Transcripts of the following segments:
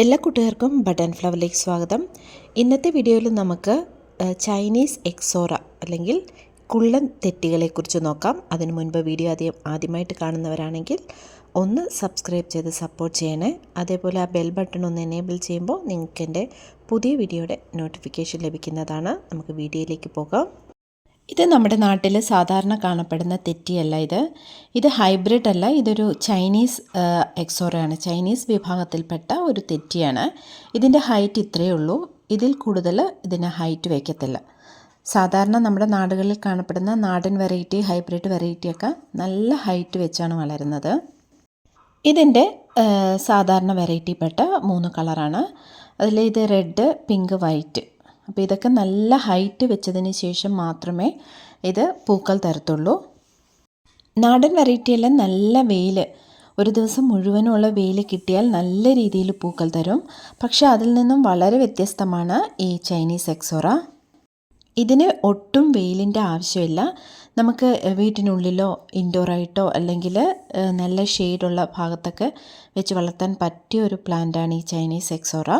എല്ലാ കൂട്ടുകാർക്കും ബട്ടൺ ഫ്ലവറിലേക്ക് സ്വാഗതം. ഇന്നത്തെ വീഡിയോയിൽ നമുക്ക് ചൈനീസ് എക്സോറ അല്ലെങ്കിൽ കുള്ളൻ തെറ്റികളെക്കുറിച്ച് നോക്കാം. അതിനു മുൻപ് വീഡിയോ ആദ്യം ആദ്യമായിട്ട് കാണുന്നവരാണെങ്കിൽ ഒന്ന് സബ്സ്ക്രൈബ് ചെയ്ത് സപ്പോർട്ട് ചെയ്യണേ. അതേപോലെ ആ ബെൽ ബട്ടൺ ഒന്ന് എനേബിൾ ചെയ്യുമ്പോൾ നിങ്ങൾക്ക് എന്റെ പുതിയ വീഡിയോയുടെ നോട്ടിഫിക്കേഷൻ ലഭിക്കുന്നതാണ്. നമുക്ക് വീഡിയോയിലേക്ക് പോകാം. ഇത് നമ്മുടെ നാട്ടിൽ സാധാരണ കാണപ്പെടുന്ന തെറ്റിയല്ല ഇത്. ഇത് ഹൈബ്രിഡ് അല്ല ഇതൊരു ചൈനീസ് എക്സോറയാണ് ചൈനീസ് വിഭാഗത്തിൽപ്പെട്ട ഒരു തെറ്റിയാണ്. ഇതിന്റെ ഹൈറ്റ് ഇത്രയേ ഉള്ളൂ. ഇതിൽ കൂടുതൽ ഇതിന് ഹൈറ്റ് വയ്ക്കത്തില്ല സാധാരണ നമ്മുടെ നാടുകളിൽ കാണപ്പെടുന്ന നാടൻ വെറൈറ്റി ഹൈബ്രിഡ് വെറൈറ്റിയൊക്കെ നല്ല ഹൈറ്റ് വെച്ചാണ് വളരുന്നത്. ഇതിന്റെ സാധാരണ വെറൈറ്റിപ്പെട്ട മൂന്ന് കളറാണ്. അതിൽ ഇത് റെഡ് പിങ്ക് വൈറ്റ്. അപ്പോൾ ഇതൊക്കെ നല്ല ഹൈറ്റ് വെച്ചതിന് ശേഷം മാത്രമേ ഇത് പൂക്കൾ തരത്തുള്ളൂ. നാടൻ വെറൈറ്റിയെല്ലാം നല്ല വെയിൽ ഒരു ദിവസം മുഴുവനുള്ള വെയിൽ കിട്ടിയാൽ നല്ല രീതിയിൽ പൂക്കൾ തരും. പക്ഷേ അതിൽ നിന്നും വളരെ വ്യത്യസ്തമാണ് ഈ ചൈനീസ് എക്സോറ ഇതിന് ഒട്ടും വെയിലിന്റെ ആവശ്യമില്ല. നമുക്ക് വീട്ടിനുള്ളിലോ ഇൻഡോറായിട്ടോ അല്ലെങ്കിൽ നല്ല ഷെയ്ഡുള്ള ഭാഗത്തൊക്കെ വെച്ച് വളർത്താൻ പറ്റിയ ഒരു പ്ലാന്റാണ് ഈ ചൈനീസ് എക്സോറ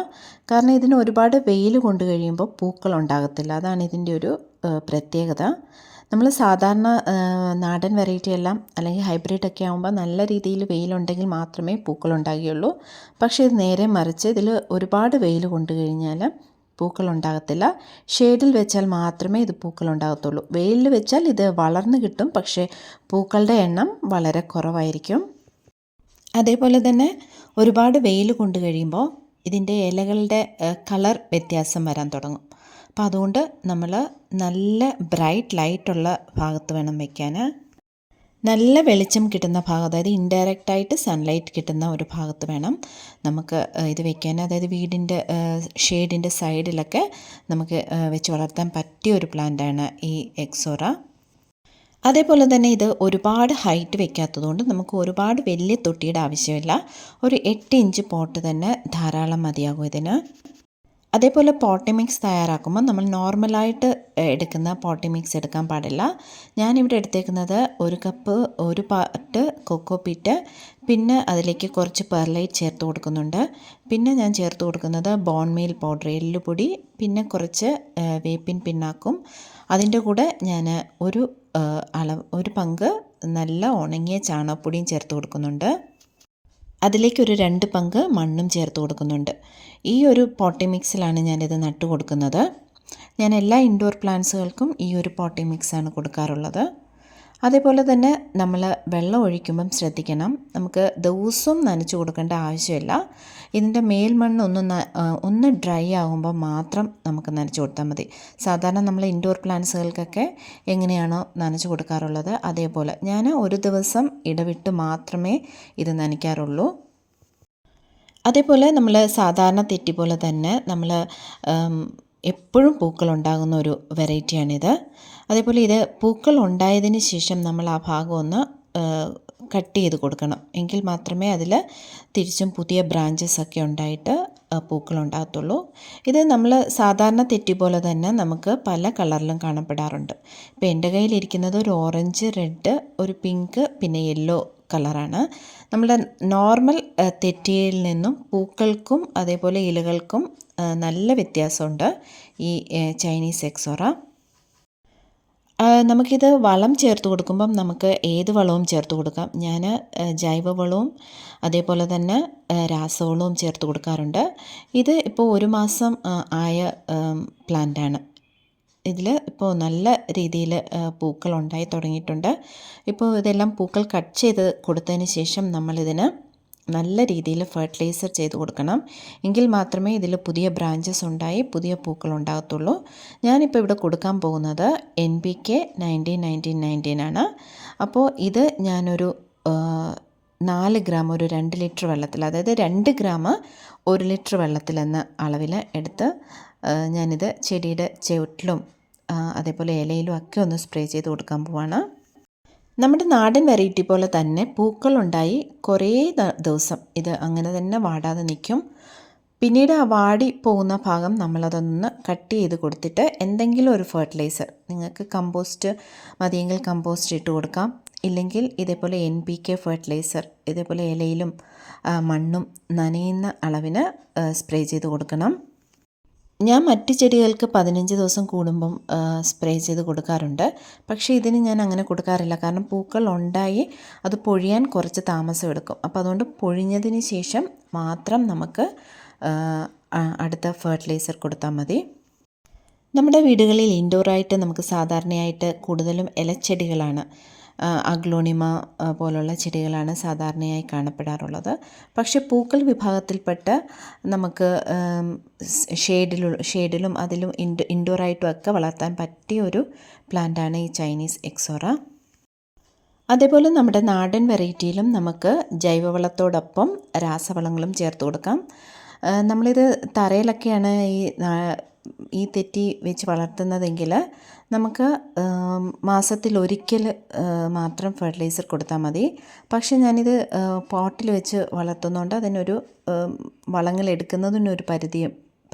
കാരണം ഇതിന് ഒരുപാട് വെയിൽ കൊണ്ടു കഴിയുമ്പോൾ പൂക്കൾ ഉണ്ടാകത്തില്ല. അതാണ് ഇതിന്റെ ഒരു പ്രത്യേകത. നമ്മൾ സാധാരണ നാടൻ വെറൈറ്റി എല്ലാം അല്ലെങ്കിൽ ഹൈബ്രിഡ് ഒക്കെ ആകുമ്പോൾ നല്ല രീതിയിൽ വെയിലുണ്ടെങ്കിൽ മാത്രമേ പൂക്കൾ ഉണ്ടാകുകയുള്ളൂ. പക്ഷേ ഇത് നേരെ മറിച്ച് ഇതിൽ ഒരുപാട് വെയിൽ കൊണ്ടു കഴിഞ്ഞാൽ പൂക്കൾ ഉണ്ടാകത്തില്ല ഷെയ്ഡിൽ വെച്ചാൽ മാത്രമേ ഇത് പൂക്കൾ ഉണ്ടാകത്തുള്ളൂ വെയിലിൽ വെച്ചാൽ ഇത് വളർന്നു കിട്ടും പക്ഷേ പൂക്കളുടെ എണ്ണം വളരെ കുറവായിരിക്കും. അതേപോലെ തന്നെ ഒരുപാട് വെയിൽ കൊണ്ടു കഴിയുമ്പോൾ ഇതിന്റെ ഇലകളുടെ കളർ വ്യത്യാസം വരാൻ തുടങ്ങും. അപ്പോൾ അതുകൊണ്ട് നമ്മൾ നല്ല ബ്രൈറ്റ് ലൈറ്റുള്ള ഭാഗത്ത് വേണം വയ്ക്കാൻ നല്ല വെളിച്ചം കിട്ടുന്ന ഭാഗം അതായത് ഇൻഡയറക്റ്റ് ആയിട്ട് സൺലൈറ്റ് കിട്ടുന്ന ഒരു ഭാഗത്ത് വേണം നമുക്ക് ഇത് വെക്കാൻ. അതായത് വീടിന്റെ ഷെയ്ഡിന്റെ സൈഡിലൊക്കെ നമുക്ക് വെച്ച് വളർത്താൻ പറ്റിയ ഒരു പ്ലാന്റാണ് ഈ എക്സോറ അതേപോലെ തന്നെ ഇത് ഒരുപാട് ഹൈറ്റ് വെക്കാത്തതുകൊണ്ട് നമുക്ക് ഒരുപാട് വലിയ തൊട്ടിയുടെ ആവശ്യമില്ല. ഒരു എട്ട് ഇഞ്ച് പോട്ട് തന്നെ ധാരാളം മതിയാകും ഇതിന്. അതേപോലെ പോട്ടി മിക്സ് തയ്യാറാക്കുമ്പോൾ നമ്മൾ നോർമലായിട്ട് എടുക്കുന്ന പോട്ടി മിക്സ് എടുക്കാൻ പാടില്ല. ഞാനിവിടെ എടുത്തേക്കുന്നത് ഒരു കപ്പ് ഒരു പാട്ട് കൊക്കോ പിറ്റ് പിന്നെ അതിലേക്ക് കുറച്ച് പെർലൈറ്റ് ചേർത്ത് കൊടുക്കുന്നുണ്ട്. പിന്നെ ഞാൻ ചേർത്ത് കൊടുക്കുന്നത് ബോൺ മീൽ പൗഡർ എല്ലുപൊടി പിന്നെ കുറച്ച് വേപ്പിൻ പിണ്ണാക്കും. അതിന്റെ കൂടെ ഞാൻ ഒരു അളവ് ഒരു പങ്ക് നല്ല ഉണങ്ങിയ ചാണകപ്പൊടിയും ചേർത്ത് കൊടുക്കുന്നുണ്ട്. അതിലേക്ക് ഒരു രണ്ട് പങ്ക് മണ്ണും ചേർത്ത് കൊടുക്കുന്നുണ്ട്. ഈ ഒരു പോട്ടി മിക്സിലാണ് ഞാനിത് നട്ടു കൊടുക്കുന്നത് ഞാൻ എല്ലാ ഇൻഡോർ പ്ലാന്റ്സുകൾക്കും ഈ ഒരു പോട്ടി മിക്സാണ് കൊടുക്കാറുള്ളത്. അതേപോലെ തന്നെ നമ്മൾ വെള്ളം ഒഴിക്കുമ്പം ശ്രദ്ധിക്കണം. നമുക്ക് ദിവസവും നനച്ചു കൊടുക്കേണ്ട ആവശ്യമില്ല. ഇതിന്റെ മേൽമണ്ണ് ഒന്ന് ഒന്ന് ഡ്രൈ ആകുമ്പോൾ മാത്രം നമുക്ക് നനച്ചു കൊടുത്താൽ മതി. സാധാരണ നമ്മൾ ഇൻഡോർ പ്ലാന്റ്സുകൾക്കൊക്കെ എങ്ങനെയാണോ നനച്ചു കൊടുക്കാറുള്ളത് അതേപോലെ ഞാൻ ഒരു ദിവസം ഇടവിട്ട് മാത്രമേ ഇത് നനയ്ക്കാറുള്ളൂ. അതേപോലെ നമ്മൾ സാധാരണ തെറ്റി പോലെ തന്നെ നമ്മൾ എപ്പോഴും പൂക്കളുണ്ടാകുന്ന ഒരു വെറൈറ്റിയാണിത്. അതേപോലെ ഇത് പൂക്കൾ ഉണ്ടായതിന് ശേഷം നമ്മൾ ആ ഭാഗം ഒന്ന് കട്ട് ചെയ്ത് കൊടുക്കണം. എങ്കിൽ മാത്രമേ അതിൽ തിരിച്ചും പുതിയ ബ്രാഞ്ചസ് ഒക്കെ ഉണ്ടായിട്ട് ഉണ്ടാകത്തുള്ളൂ. ഇത് നമ്മൾ സാധാരണ തെറ്റി പോലെ തന്നെ നമുക്ക് പല കളറിലും കാണപ്പെടാറുണ്ട്. ഇപ്പോൾ എന്റെ കയ്യിലിരിക്കുന്നത് ഒരു ഓറഞ്ച് റെഡ് ഒരു പിങ്ക് പിന്നെ യെല്ലോ കളറാണ് നമ്മുടെ നോർമൽ തെറ്റിയിൽ നിന്നും പൂക്കൾക്കും അതേപോലെ ഇലകൾക്കും നല്ല വ്യത്യാസമുണ്ട്. ഈ ചൈനീസ് എക്സോറ നമുക്കിത് വളം ചേർത്ത് കൊടുക്കുമ്പം നമുക്ക് ഏത് വളവും ചേർത്ത് കൊടുക്കാം. ഞാൻ ജൈവവളവും അതേപോലെ തന്നെ രാസവളവും ചേർത്ത് കൊടുക്കാറുണ്ട്. ഇത് ഇപ്പോൾ ഒരു മാസം ആയ പ്ലാന്റാണ് ഇതിൽ ഇപ്പോൾ നല്ല രീതിയിൽ പൂക്കൾ ഉണ്ടായി തുടങ്ങിയിട്ടുണ്ട്. ഇപ്പോൾ ഇതെല്ലാം പൂക്കൾ കട്ട് ചെയ്ത് കൊടുത്തതിന് ശേഷം നമ്മളിതിന് നല്ല രീതിയിൽ ഫെർട്ടിലൈസർ ചെയ്ത് കൊടുക്കണം. എങ്കിൽ മാത്രമേ ഇതിൽ പുതിയ ബ്രാഞ്ചസ് ഉണ്ടായി പുതിയ പൂക്കൾ ഉണ്ടാകത്തുള്ളൂ. ഞാനിപ്പോൾ ഇവിടെ കൊടുക്കാൻ പോകുന്നത് N P K nineteen nineteen nineteen ആണ്. അപ്പോൾ ഇത് ഞാനൊരു നാല് ഗ്രാം ഒരു രണ്ട് ലിറ്റർ വെള്ളത്തിൽ അതായത് രണ്ട് ഗ്രാം ഒരു ലിറ്റർ വെള്ളത്തിൽ എന്ന അളവിൽ എടുത്ത് ഞാനിത് ചെടിയുടെ ചുവട്ടിലും അതേപോലെ ഇലയിലും ഒക്കെ ഒന്ന് സ്പ്രേ ചെയ്ത് കൊടുക്കാൻ പോവാണ്. നമ്മുടെ നാടൻ വെറൈറ്റി പോലെ തന്നെ പൂക്കളുണ്ടായി കുറേ ദിവസം. ഇത് അങ്ങനെ തന്നെ വാടാതെ നിൽക്കും പിന്നീട് ആ വാടി പോകുന്ന ഭാഗം നമ്മളതൊന്ന് കട്ട് ചെയ്ത് കൊടുത്തിട്ട് എന്തെങ്കിലും ഒരു ഫെർട്ടിലൈസർ നിങ്ങൾക്ക് കമ്പോസ്റ്റ് മതിയെങ്കിൽ കമ്പോസ്റ്റ് ഇട്ട് കൊടുക്കാം. ഇല്ലെങ്കിൽ ഇതേപോലെ എൻ പി കെ ഫെർട്ടിലൈസർ ഇതേപോലെ ഇലയിലും മണ്ണും നനയുന്ന അളവിന് സ്പ്രേ ചെയ്ത് കൊടുക്കണം. ഞാൻ മറ്റ് ചെടികൾക്ക് പതിനഞ്ച് ദിവസം കൂടുമ്പം സ്പ്രേ ചെയ്ത് കൊടുക്കാറുണ്ട്. പക്ഷേ ഇതിന് ഞാൻ അങ്ങനെ കൊടുക്കാറില്ല. കാരണം പൂക്കൾ ഉണ്ടായി അത് പൊഴിയാൻ കുറച്ച് താമസം എടുക്കും. അപ്പോൾ അതുകൊണ്ട് പൊഴിഞ്ഞതിന് ശേഷം മാത്രം നമുക്ക് അടുത്ത ഫെർട്ടിലൈസർ കൊടുത്താൽ മതി. നമ്മുടെ വീടുകളിൽ ഇൻഡോറായിട്ട് നമുക്ക് സാധാരണയായിട്ട് കൂടുതലും ഇലച്ചെടികളാണ്. അഗ്ലോണിമ പോലുള്ള ചെടികളാണ് സാധാരണയായി കാണപ്പെടാറുള്ളത്. പക്ഷെ പൂക്കൾ വിഭാഗത്തിൽപ്പെട്ട നമുക്ക് ഷെയ്ഡിലും ഷെയ്ഡിലും അതിലും ഇൻഡോ ഇൻഡോറായിട്ടും ഒക്കെ വളർത്താൻ പറ്റിയ ഒരു പ്ലാന്റാണ് ഈ ചൈനീസ് എക്സോറ. അതേപോലെ നമ്മുടെ നാടൻ വെറൈറ്റിയിലും നമുക്ക് ജൈവവളത്തോടൊപ്പം രാസവളങ്ങളും ചേർത്ത് കൊടുക്കാം. നമ്മളിത് തറയിലൊക്കെയാണ് ഈ ഈ തെറ്റി വെച്ച് വളർത്തുന്നതെങ്കിൽ നമുക്ക് മാസത്തിൽ ഒരിക്കൽ മാത്രം ഫെർട്ടിലൈസർ കൊടുത്താൽ മതി. പക്ഷേ ഞാനിത് പോട്ടിൽ വെച്ച് വളർത്തുന്നതുകൊണ്ട് അതിനൊരു വളങ്ങൾ എടുക്കുന്നതിനൊരു പരിധി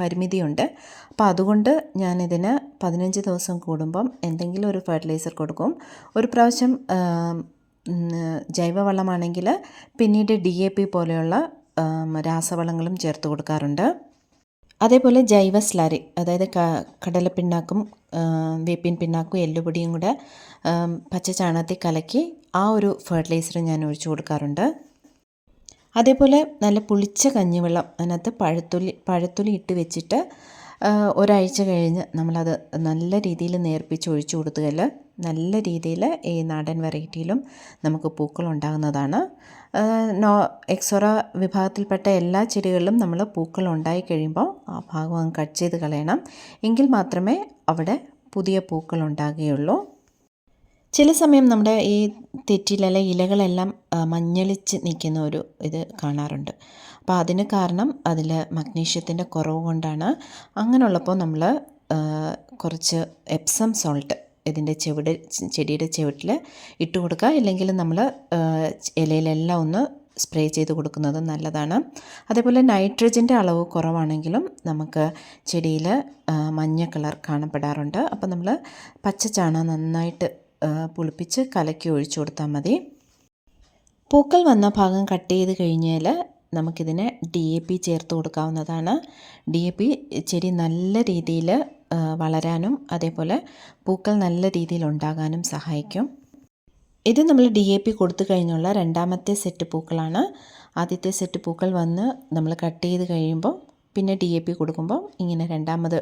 പരിമിതിയുണ്ട്. അപ്പോൾ അതുകൊണ്ട് ഞാനിതിന് പതിനഞ്ച് ദിവസം കൂടുമ്പം എന്തെങ്കിലും ഒരു ഫെർട്ടിലൈസർ കൊടുക്കും. ഒരു പ്രാവശ്യം ജൈവവളമാണെങ്കിൽ പിന്നീട് ഡി എ പി പോലെയുള്ള രാസവളങ്ങളും ചേർത്ത് കൊടുക്കാറുണ്ട്. അതേപോലെ ജൈവ സ്ലറി അതായത് കടലപ്പിണ്ണാക്കും വേപ്പിൻ പിണ്ണാക്കും എല്ലുപൊടിയും കൂടെ പച്ച ചാണകത്തിൽ കലക്കി ആ ഒരു ഫെർട്ടിലൈസർ ഞാൻ ഒഴിച്ചു കൊടുക്കാറുണ്ട്. അതേപോലെ നല്ല പുളിച്ച കഞ്ഞിവെള്ളം അതിനകത്ത് പഴത്തൊലി പഴത്തൊലി ഇട്ട് വെച്ചിട്ട് ഒരാഴ്ച കഴിഞ്ഞ് നമ്മളത് നല്ല രീതിയിൽ നേർപ്പിച്ച് ഒഴിച്ചു കൊടുത്തുകഴിൽ നല്ല രീതിയിൽ ഈ നാടൻ വെറൈറ്റിയിലും നമുക്ക് പൂക്കൾ ഉണ്ടാകുന്നതാണ് നോ എക്സോറ വിഭാഗത്തിൽപ്പെട്ട എല്ലാ ചെടികളിലും നമ്മൾ പൂക്കൾ ഉണ്ടായി കഴിയുമ്പോൾ ആ ഭാഗം കട്ട് ചെയ്ത് കളയണം. എങ്കിൽ മാത്രമേ അവിടെ പുതിയ പൂക്കൾ ഉണ്ടാകുകയുള്ളൂ ചില സമയം നമ്മുടെ ഈ തെറ്റിലെ ഇലകളെല്ലാം മഞ്ഞളിച്ച് നിൽക്കുന്ന ഒരു ഇത് കാണാറുണ്ട്. അപ്പോൾ അതിന് കാരണം അതിൽ മഗ്നീഷ്യത്തിന്റെ കുറവ് കൊണ്ടാണ്. അങ്ങനെയുള്ളപ്പോൾ നമ്മൾ കുറച്ച് എപ്സം സോൾട്ട് ഇതിന്റെ ചെവിട് ചെടിയുടെ ചെവിട്ടിൽ ഇട്ട് കൊടുക്കുക. ഇല്ലെങ്കിൽ നമ്മൾ ഇലയിലെല്ലാം ഒന്ന് സ്പ്രേ ചെയ്ത് കൊടുക്കുന്നത് നല്ലതാണ്. അതേപോലെ നൈട്രജന്റെ അളവ് കുറവാണെങ്കിലും നമുക്ക് ചെടിയിൽ മഞ്ഞ കളർ കാണപ്പെടാറുണ്ട്. അപ്പോൾ നമ്മൾ പച്ച ചാണകം നന്നായിട്ട് പുളിപ്പിച്ച് കലക്കി ഒഴിച്ചു കൊടുത്താൽ മതി. പൂക്കൾ വന്ന ഭാഗം കട്ട് ചെയ്ത് കഴിഞ്ഞാൽ നമുക്കിതിനെ ഡി എ പി ചേർത്ത് കൊടുക്കാവുന്നതാണ്. ഡി എ പി ചെടി നല്ല രീതിയിൽ വളരാനും അതേപോലെ പൂക്കൾ നല്ല രീതിയിൽ ഉണ്ടാകാനും സഹായിക്കും. ഇത് നമ്മൾ ഡി എ പി കൊടുത്തു കഴിഞ്ഞുള്ള രണ്ടാമത്തെ സെറ്റ് പൂക്കളാണ്. ആദ്യത്തെ സെറ്റ് പൂക്കൾ വന്ന് നമ്മൾ കട്ട് ചെയ്ത് കഴിയുമ്പോൾ പിന്നെ ഡി എ പി കൊടുക്കുമ്പോൾ ഇങ്ങനെ രണ്ടാമത്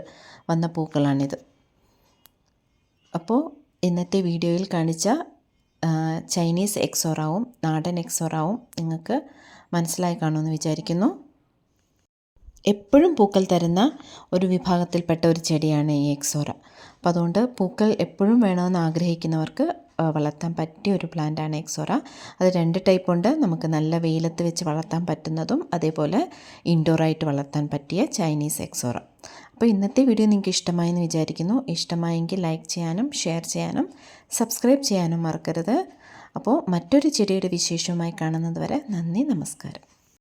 വന്ന പൂക്കളാണിത്. അപ്പോൾ ഇന്നത്തെ വീഡിയോയിൽ കാണിച്ച ചൈനീസ് എക്സോറാവും നാടൻ എക്സോറാവും നിങ്ങൾക്ക് മനസ്സിലായി കാണുമെന്ന് വിചാരിക്കുന്നു. എപ്പോഴും പൂക്കൾ തരുന്ന ഒരു വിഭാഗത്തിൽപ്പെട്ട ഒരു ചെടിയാണ് ഈ എക്സോറ. അപ്പോൾ അതുകൊണ്ട് പൂക്കൾ എപ്പോഴും വേണമെന്ന് ആഗ്രഹിക്കുന്നവർക്ക് വളർത്താൻ പറ്റിയ ഒരു പ്ലാന്റാണ് എക്സോറ. അത് രണ്ട് ടൈപ്പ് ഉണ്ട്. നമുക്ക് നല്ല വെയിലത്ത് വെച്ച് വളർത്താൻ പറ്റുന്നതും അതേപോലെ ഇൻഡോറായിട്ട് വളർത്താൻ പറ്റിയ ചൈനീസ് എക്സോറ. അപ്പോൾ ഇന്നത്തെ വീഡിയോ നിങ്ങൾക്ക് ഇഷ്ടമായെന്ന് വിചാരിക്കുന്നു. ഇഷ്ടമായെങ്കിൽ ലൈക്ക് ചെയ്യാനും ഷെയർ ചെയ്യാനും സബ്സ്ക്രൈബ് ചെയ്യാനും മറക്കരുത്. അപ്പോൾ മറ്റൊരു ചെടിയുടെ വിശേഷവുമായി കാണുന്നത് വരെ നന്ദി നമസ്കാരം.